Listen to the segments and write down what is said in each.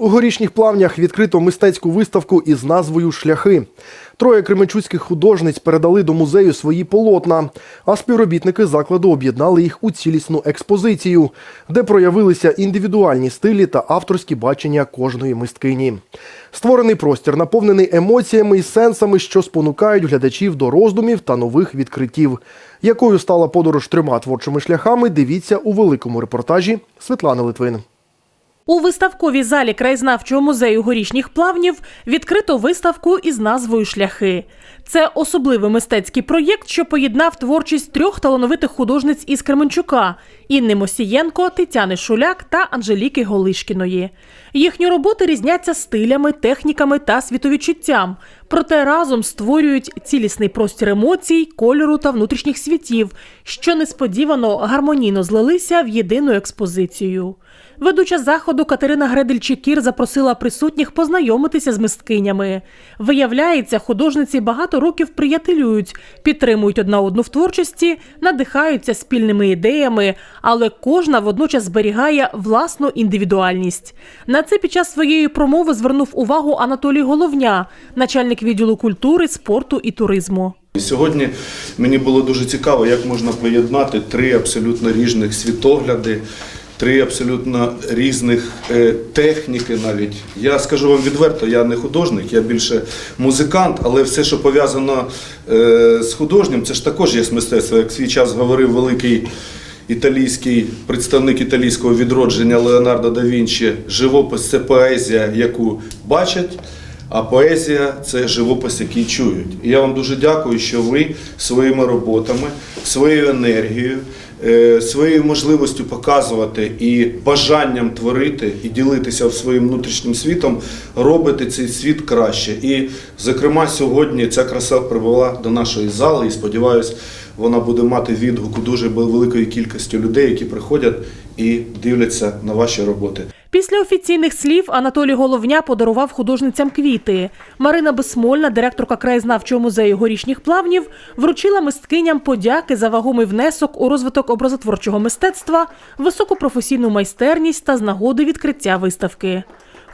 У горішніх плавнях відкрито мистецьку виставку із назвою Шляхи. Троє кременчуцьких художниць передали до музею свої полотна, а співробітники закладу об'єднали їх у цілісну експозицію, де проявилися індивідуальні стилі та авторські бачення кожної мисткині. Створений простір наповнений емоціями і сенсами, що спонукають глядачів до роздумів та нових відкриттів. Якою стала подорож трьома творчими шляхами, дивіться у великому репортажі Світлани Литвин. У виставковій залі краєзнавчого музею горішніх плавнів відкрито виставку із назвою Шляхи. Це особливий мистецький проєкт, що поєднав творчість трьох талановитих художниць із Кременчука Інни Мосієнко, Тетяни Шуляк та Анжеліки Голишкіної. Їхні роботи різняться стилями, техніками та світовідчуттям, проте разом створюють цілісний простір емоцій, кольору та внутрішніх світів, що несподівано гармонійно злилися в єдину експозицію. Ведуча заходу Катерина Гредельчикір запросила присутніх познайомитися з мисткинями. Виявляється, художниці багато років приятелюють, підтримують одна одну в творчості, надихаються спільними ідеями, але кожна водночас зберігає власну індивідуальність. На це під час своєї промови звернув увагу Анатолій Головня, начальник відділу культури, спорту і туризму. Сьогодні мені було дуже цікаво, як можна поєднати три абсолютно різних світогляди, три абсолютно різних е, техніки навіть. Я скажу вам відверто, я не художник, я більше музикант, але все, що пов'язано е, з художнім, це ж також є мистецтво. Як свій час говорив великий італійський представник італійського відродження Леонардо да Вінчі, живопис це поезія, яку бачать. А поезія це живопис, який чують. І я вам дуже дякую, що ви своїми роботами, своєю енергією, е, своєю можливістю показувати і бажанням творити і ділитися своїм внутрішнім світом, робите цей світ краще. І, зокрема, сьогодні ця краса прибула до нашої зали, і сподіваюся, вона буде мати відгук у дуже великої кількості людей, які приходять і дивляться на ваші роботи. Після офіційних слів Анатолій Головня подарував художницям квіти. Марина Безсмольна, директорка краєзнавчого музею горішніх плавнів, вручила мисткиням подяки за вагомий внесок у розвиток образотворчого мистецтва, високу професійну майстерність та з нагоди відкриття виставки.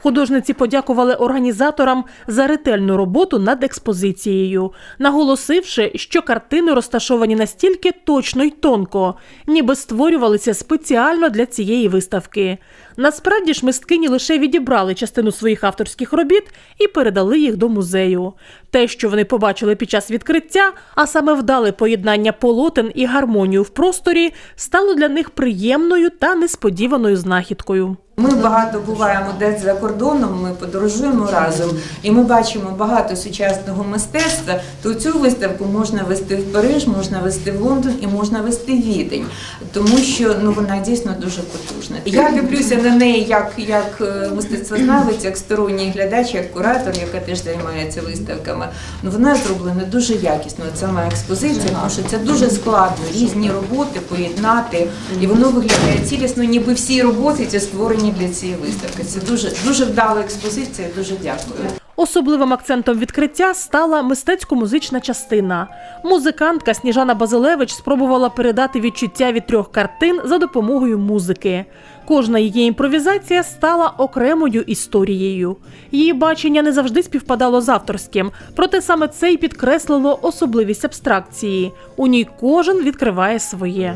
Художниці подякували організаторам за ретельну роботу над експозицією, наголосивши, що картини розташовані настільки точно й тонко, ніби створювалися спеціально для цієї виставки. Насправді ж мисткині лише відібрали частину своїх авторських робіт і передали їх до музею. Те, що вони побачили під час відкриття, а саме вдале поєднання полотен і гармонію в просторі, стало для них приємною та несподіваною знахідкою. Ми багато буваємо десь за кордоном, ми подорожуємо разом, і ми бачимо багато сучасного мистецтва. То цю виставку можна вести в Париж, можна вести в Лондон і можна вести в Відень, тому що ну вона дійсно дуже потужна. Я дивлюся на неї як, як е, мистецтвознавець, як сторонній глядач, як куратор, яка теж займається виставками. Ну вона зроблена дуже якісно. От Сама експозиція, тому що це дуже складно різні роботи поєднати, і воно виглядає цілісно, ніби всі роботи ці створені для цієї виставки. Це дуже дуже вдала експозиція. Дуже дякую. Особливим акцентом відкриття стала мистецько-музична частина. Музикантка Сніжана Базилевич спробувала передати відчуття від трьох картин за допомогою музики. Кожна її імпровізація стала окремою історією. Її бачення не завжди співпадало з авторським, проте саме це й підкреслило особливість абстракції. У ній кожен відкриває своє.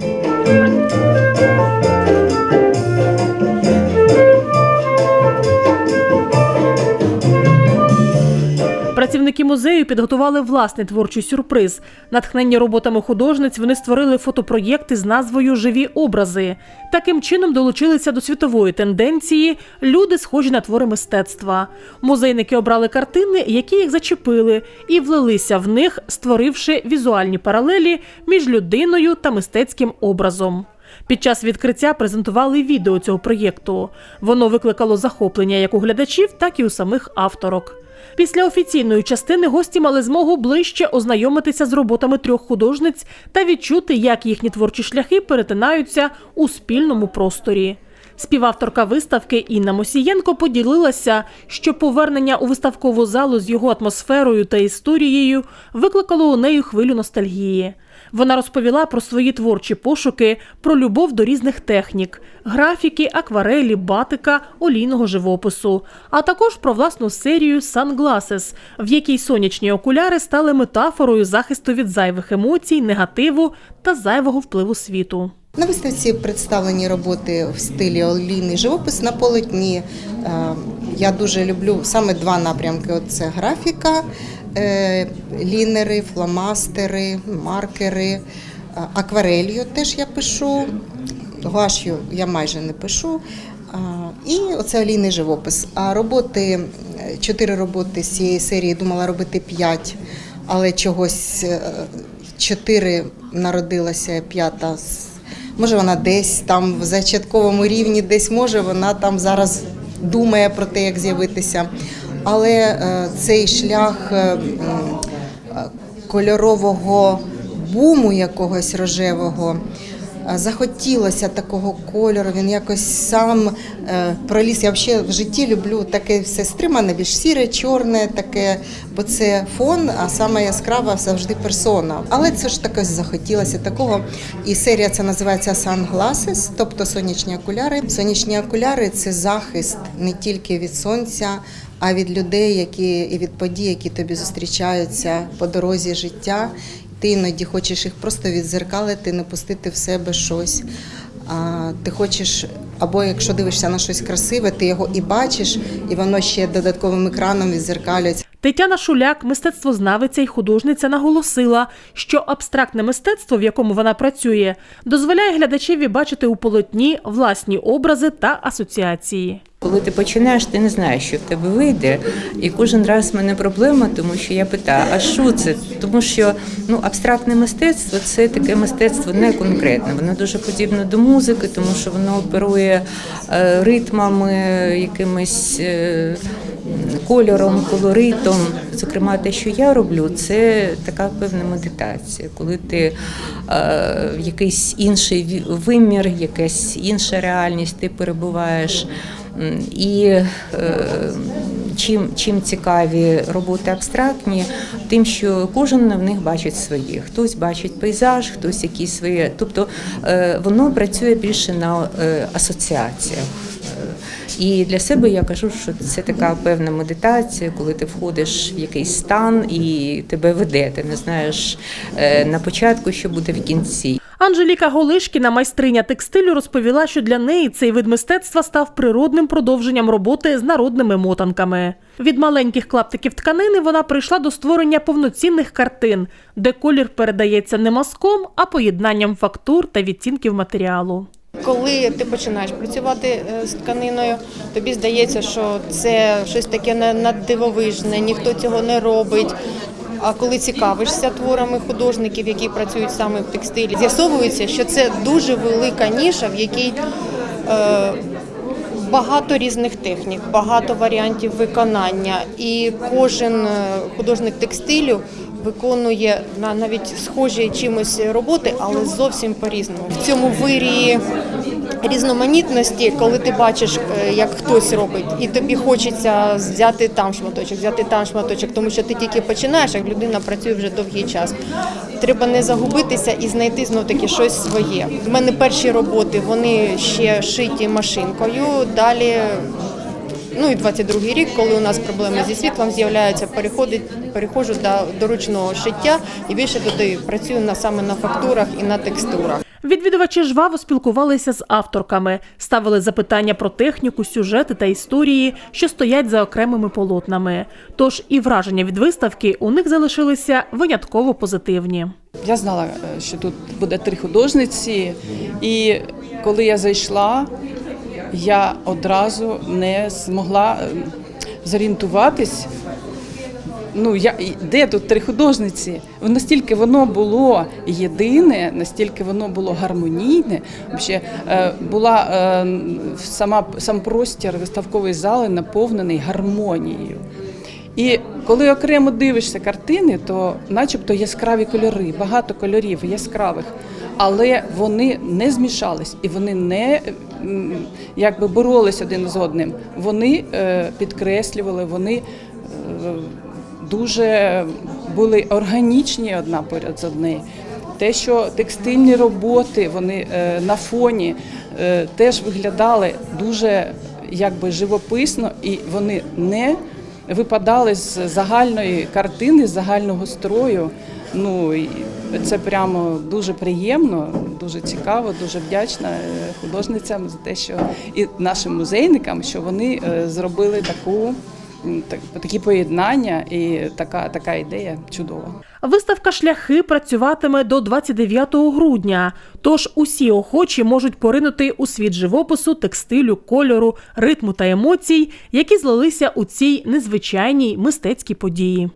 Музею підготували власний творчий сюрприз. Натхнені роботами художниць вони створили фотопроєкти з назвою Живі образи. Таким чином долучилися до світової тенденції люди, схожі на твори мистецтва. Музейники обрали картини, які їх зачепили, і влилися в них, створивши візуальні паралелі між людиною та мистецьким образом. Під час відкриття презентували відео цього проєкту. Воно викликало захоплення як у глядачів, так і у самих авторок. Після офіційної частини гості мали змогу ближче ознайомитися з роботами трьох художниць та відчути, як їхні творчі шляхи перетинаються у спільному просторі. Співавторка виставки Інна Мосієнко поділилася, що повернення у виставкову залу з його атмосферою та історією викликало у неї хвилю ностальгії. Вона розповіла про свої творчі пошуки, про любов до різних технік: графіки, акварелі, батика, олійного живопису, а також про власну серію Sunglasses, в якій сонячні окуляри стали метафорою захисту від зайвих емоцій, негативу та зайвого впливу світу. На виставці представлені роботи в стилі олійний живопис на полотні. Е, Я дуже люблю саме два напрямки: це графіка, лінери, фломастери, маркери, е, акварелью теж я пишу, гуаш'ю я майже не пишу. І оце олійний живопис. А роботи, е, чотири роботи з цієї серії думала робити п'ять, але чогось е, чотири народилася, п'ята Може, вона десь там в зачатковому рівні, десь може вона там зараз думає про те, як з'явитися. Але е, цей шлях е, е, кольорового буму якогось рожевого. Захотілося такого кольору, він якось сам проліз. Я взагалі в житті люблю таке все стримане, більш сіре, чорне, таке, бо це фон, а саме яскрава завжди персона. Але це ж такось захотілося такого. І серія це називається Sunglasses, тобто сонячні окуляри. Сонячні окуляри це захист не тільки від сонця, а від людей, які і від подій, які тобі зустрічаються по дорозі життя. Ти іноді хочеш їх просто відзеркалити, не пустити в себе щось. А ти хочеш, або якщо дивишся на щось красиве, ти його і бачиш, і воно ще додатковим екраном відзеркалюється. Тетяна Шуляк, мистецтвознавиця і художниця, наголосила, що абстрактне мистецтво, в якому вона працює, дозволяє глядачеві бачити у полотні власні образи та асоціації. Коли ти починаєш, ти не знаєш, що в тебе вийде. І кожен раз в мене проблема, тому що я питаю, а що це? Тому що ну, абстрактне мистецтво це таке мистецтво не конкретне. Воно дуже подібне до музики, тому що воно оперує е, ритмами, якимись е, кольором, колоритом. Зокрема, те, що я роблю, це така певна медитація, коли ти е, в якийсь інший вимір, якась інша реальність, ти перебуваєш. І е, чим, чим цікаві роботи абстрактні, тим, що кожен в них бачить своє. Хтось бачить пейзаж, хтось якісь свої. Тобто е, воно працює більше на е, асоціаціях. І для себе я кажу, що це така певна медитація, коли ти входиш в якийсь стан і тебе веде. Ти не знаєш на початку, що буде в кінці. Анжеліка Голишкіна, майстриня текстилю, розповіла, що для неї цей вид мистецтва став природним продовженням роботи з народними мотанками. Від маленьких клаптиків тканини вона прийшла до створення повноцінних картин, де колір передається не мазком, а поєднанням фактур та відтінків матеріалу. Коли ти починаєш працювати е, з тканиною, тобі здається, що це щось таке на- наддивовижне, ніхто цього не робить. А коли цікавишся творами художників, які працюють саме в текстилі, з'ясовується, що це дуже велика ніша, в якій е, багато різних технік, багато варіантів виконання, і кожен е, художник текстилю виконує на навіть схожі чимось роботи, але зовсім по-різному. В цьому вирії різноманітності, коли ти бачиш, е, як хтось робить, і тобі хочеться взяти там шматочок, взяти там шматочок, тому що ти тільки починаєш, як людина працює вже довгий час. Треба не загубитися і знайти знов таки щось своє. У мене перші роботи вони ще шиті машинкою. Далі Ну і 22-й рік, коли у нас проблеми зі світлом з'являються, переходжу до, до ручного шиття і більше туди працюю на саме на фактурах і на текстурах. Відвідувачі жваво спілкувалися з авторками, ставили запитання про техніку, сюжети та історії, що стоять за окремими полотнами. Тож і враження від виставки у них залишилися винятково позитивні. Я знала, е, що тут буде три художниці, і коли я зайшла, я одразу не змогла е, зорієнтуватись. Ну, я, де тут три художниці? Настільки воно було єдине, настільки воно було гармонійне. Взагалі, е, була е, сама сам простір виставкової зали наповнений гармонією. І коли окремо дивишся картини, то начебто яскраві кольори, багато кольорів яскравих, але вони не змішались і вони не якби боролись один з одним. Вони е, підкреслювали, вони дуже були органічні одна поряд з однією. те, що текстильні роботи вони е, на фоні е, теж виглядали дуже якби живописно, і вони не випадали з загальної картини, з загального строю. Ну це прямо дуже приємно, дуже цікаво, дуже вдячна е, художницям за те, що і нашим музейникам, що вони зробили таку. Так- Такі поєднання і така, така ідея чудова. Виставка шляхи працюватиме до 29 грудня. Тож усі охочі можуть поринути у світ живопису, текстилю, кольору, ритму та емоцій, які злилися у цій незвичайній мистецькій події.